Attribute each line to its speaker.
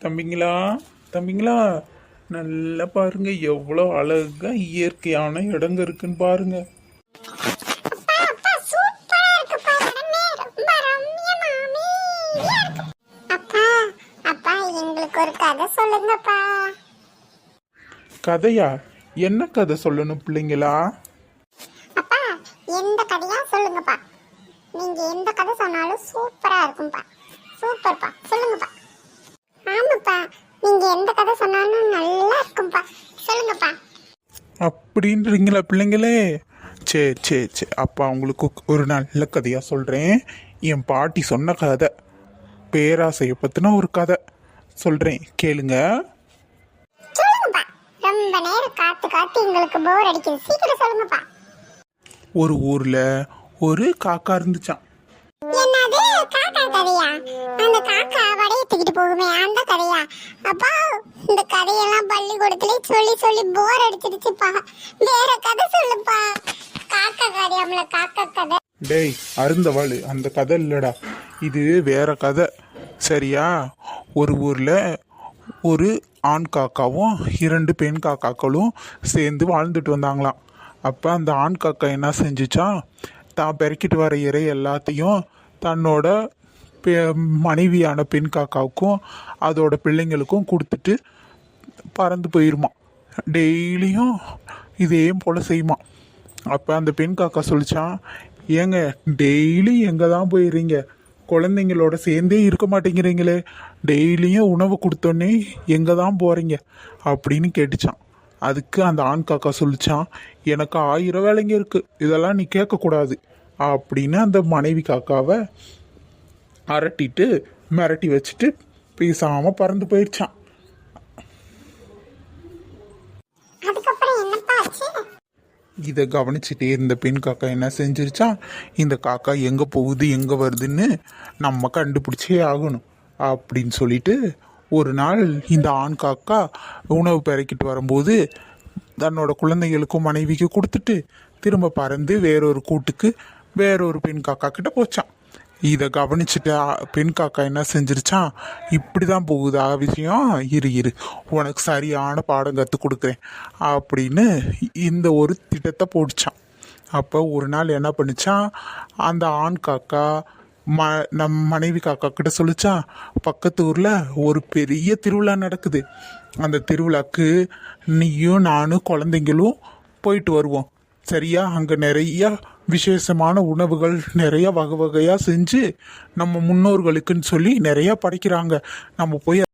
Speaker 1: தம்பிங்களா? தம்பிங்களா? நல்லா பாருங்க எவ்வளோ அழகா இயற்கையான இடங்க இருக்குன்னு பாருங்க. கதையா? என்ன கதை சொல்லணும் பிள்ளைங்களா?
Speaker 2: அப்பா எந்த கதையா சொல்லுங்கப்பா. நீங்க எந்த கதை சொன்னாலும் சூப்பரா இருக்கும்பா. சூப்பர்ப்பா சொல்லுங்கப்பா ஆமாப்பா நீங்க எந்த கதை சொன்னாலும் நல்லா இருக்கும்பா சொல்லுங்கப்பா
Speaker 1: அப்படின்றீங்களா பிள்ளைங்களே. சரி சரி சரி அப்பா உங்களுக்கு ஒரு நல்ல கதையாக சொல்கிறேன் என் பாட்டி சொன்ன கதை. பேராசையை பற்றின ஒரு கதை சொல்கிறேன் கேளுங்க.
Speaker 2: ரொம்ப நேரம் காத்து காத்து எங்களுக்கு போர் அடிக்குது. சீக்கிரம் சொல்லுங்கப்பா.
Speaker 1: ஒரு ஊரில் ஒரு காக்கா இருந்துச்சான்
Speaker 2: என்னது? காக்கா கதையா? அந்த காக்கா வடைய தூக்கிட்டு போகுமே அந்த கதையா? அப்பா இந்த கதையெல்லாம் பள்ளிக்கூடத்துல சொல்லி சொல்லி போர் அடிச்சிருச்சுப்பா. வேற கதை சொல்லுப்பா. காக்கா கதையாமல காக்கா கதை.
Speaker 1: டேய் அருந்தவாள் அந்த கதை இல்லைடா. இது வேற கதை. சரியா? ஒரு ஊரில் ஒரு ஆண் காக்காவும் இரண்டு பெண் காக்காக்களும் சேர்ந்து வாழ்ந்துட்டு வந்தாங்களாம். அப்போ அந்த ஆண் காக்கா என்ன செஞ்சுச்சா? தான் பெருக்கிட்டு வர இறை எல்லாத்தையும் தன்னோட பெ- மனைவியான பெண் காக்காவுக்கும் அதோட பிள்ளைங்களுக்கும் கொடுத்துட்டு பறந்து போயிருமா. டெய்லியும் இதே போல் செய்யுமா. அப்போ அந்த பெண் காக்கா சொல்லிச்சான் ஏங்க டெய்லி எங்கே தான் போயிடுறீங்க குழந்தைங்களோட சேர்ந்தே இருக்க மாட்டேங்கிறீங்களே. டெய்லியும் உணவு கொடுத்தோன்னே எங்கே தான் போகிறீங்க அப்படின்னு கேட்டுச்சான். அதுக்கு அந்த ஆண் காக்கா சொல்லிச்சான் எனக்கு ஆயிரம் வேலைங்க இருக்குது இதெல்லாம் நீ கேட்கக்கூடாது. அப்படின்னு அந்த மனைவி காக்காவை அரட்டிட்டு மிரட்டி வச்சுட்டு பேசாமல் பறந்து போயிடுச்சான் இதை கவனிச்சுட்டே இருந்த பெண் காக்கா என்ன செஞ்சிருச்சா? இந்த காக்கா எங்கே போகுது எங்கே வருதுன்னு நம்ம கண்டுபிடிச்சே ஆகணும் அப்படின்னு சொல்லிட்டு ஒரு நாள் இந்த ஆண் காக்கா உணவு பெறக்கிட்டு வரும்போது தன்னோட குழந்தைகளுக்கும் மனைவிக்கு கொடுத்துட்டு திரும்ப பறந்து வேறொரு கூட்டுக்கு வேறொரு பெண் காக்கா கிட்ட போச்சான் இதை கவனிச்சுட்டு பெண் காக்கா என்ன செஞ்சிருச்சான் இப்படி தான் போகுதா விஷயம் இரு இரு. உனக்கு சரியான பாடம் கற்றுக் கொடுக்குறேன். அப்படின்னு இந்த ஒரு திட்டத்தை போட்டுச்சான் அப்போ ஒரு நாள் என்ன பண்ணிச்சான் அந்த ஆண் காக்கா ம நம் மனைவி காக்கா கிட்ட சொல்லிச்சான் பக்கத்து ஊரில் ஒரு பெரிய திருவிழா நடக்குது. அந்த திருவிழாக்கு நீயும் நானும் குழந்தைங்களும் போயிட்டு வருவோம். சரியா? அங்கே நிறையா விசேஷமான உணவுகள் நிறைய வகை வகையாக செஞ்சு நம்ம முன்னோர்களுக்குன்னு சொல்லி நிறையா படைக்கிறாங்க. நம்ம போய்